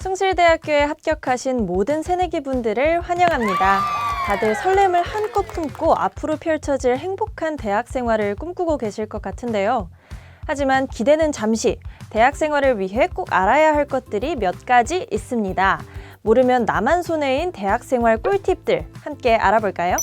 숭실대학교에 합격하신 모든 새내기 분들을 환영합니다. 다들 설렘을 한껏 품고 앞으로 펼쳐질 행복한 대학 생활을 꿈꾸고 계실 것 같은데요. 하지만 기대는 잠시 대학 생활을 위해 꼭 알아야 할 것들이 몇 가지 있습니다. 모르면 나만 손해인 대학 생활 꿀팁들 함께 알아볼까요?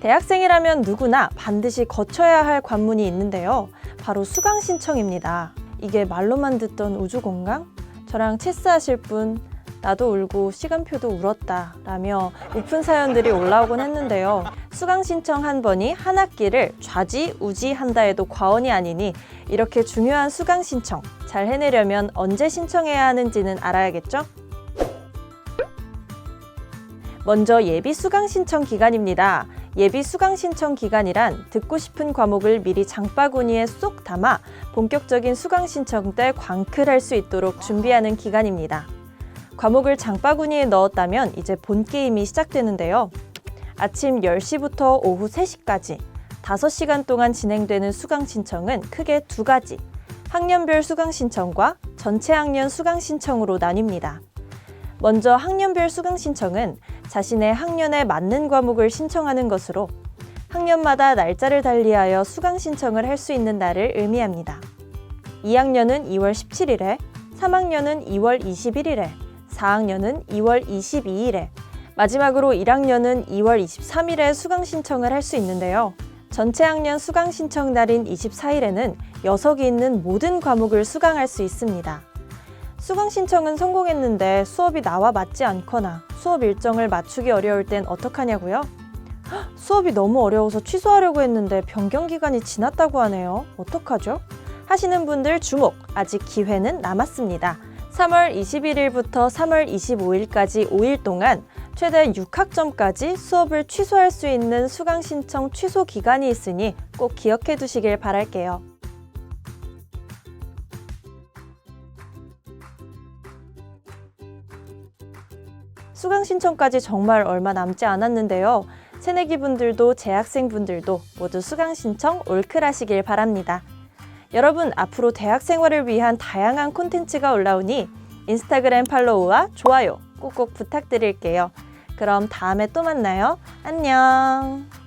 대학생이라면 누구나 반드시 거쳐야 할 관문이 있는데요. 바로 수강 신청입니다. 이게 말로만 듣던 우주공강? 저랑 체스하실 분, 나도 울고 시간표도 울었다 라며 우픈 사연들이 올라오곤 했는데요. 수강 신청 한 번이 한 학기를 좌지 우지 한다 해도 과언이 아니니 이렇게 중요한 수강 신청 잘 해내려면 언제 신청해야 하는지는 알아야겠죠? 먼저 예비 수강 신청 기간입니다. 예비 수강 신청 기간이란 듣고 싶은 과목을 미리 장바구니에 쏙 담아 본격적인 수강 신청 때 광클할 수 있도록 준비하는 기간입니다. 과목을 장바구니에 넣었다면 이제 본 게임이 시작되는데요. 아침 10시부터 오후 3시까지 5시간 동안 진행되는 수강 신청은 크게 두 가지. 학년별 수강 신청과 전체 학년 수강 신청으로 나뉩니다. 먼저 학년별 수강 신청은 자신의 학년에 맞는 과목을 신청하는 것으로 학년마다 날짜를 달리하여 수강 신청을 할 수 있는 날을 의미합니다. 2학년은 2월 17일에, 3학년은 2월 21일에, 4학년은 2월 22일에, 마지막으로 1학년은 2월 23일에 수강 신청을 할 수 있는데요. 전체 학년 수강 신청 날인 24일에는 녀석이 있는 모든 과목을 수강할 수 있습니다. 수강 신청은 성공했는데 수업이 나와 맞지 않거나 수업 일정을 맞추기 어려울 땐 어떡하냐고요? 헉, 수업이 너무 어려워서 취소하려고 했는데 변경 기간이 지났다고 하네요. 어떡하죠? 하시는 분들 주목! 아직 기회는 남았습니다. 3월 21일부터 3월 25일까지 5일 동안 최대 6학점까지 수업을 취소할 수 있는 수강 신청 취소 기간이 있으니 꼭 기억해 두시길 바랄게요. 수강 신청까지 정말 얼마 남지 않았는데요. 새내기 분들도 재학생 분들도 모두 수강 신청 올클하시길 바랍니다. 여러분 앞으로 대학 생활을 위한 다양한 콘텐츠가 올라오니 인스타그램 팔로우와 좋아요 꼭꼭 부탁드릴게요. 그럼 다음에 또 만나요. 안녕.